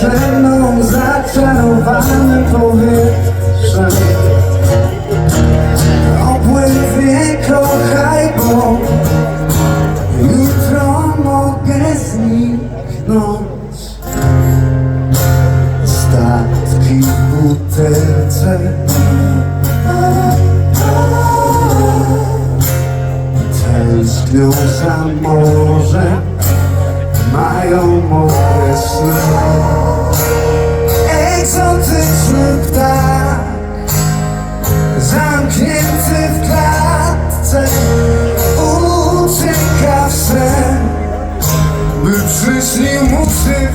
ze mną zaczarowane powietrze. Opływie kochaj, bo jutro mogę zniknąć. Statki w butelce. Tęsknią za morze, mają morze egzotyczny ptak Zamknięty w klatce Ucieka w sen By przyśnił mu się